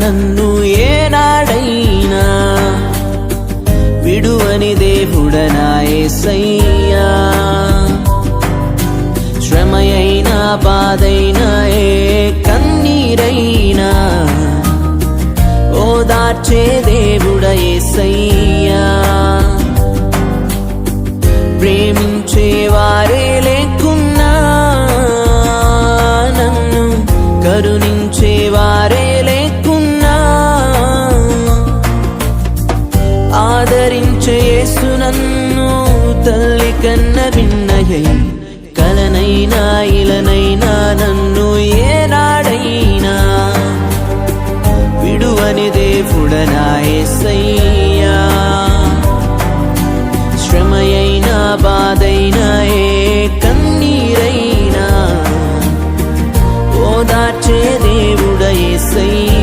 నన్ను ఏనాడైనా విడువని దేవుడనాయసయ్యా శ్రమయైనా బాధైనా ఏ కన్నీరైనా ఓదార్చే దేవుడయేసయ్యా చేసు నన్ను తల్లి కన్న విన్నయ్య కలనైనా ఇలనైనా నన్ను ఏనాడైనా విడువని దేవుడనా ఏసయ్యా. శ్రమయైనా బాధైనా ఏ కన్నీరైనా ఓదార్చే దేవుడ ఏసయ్యా.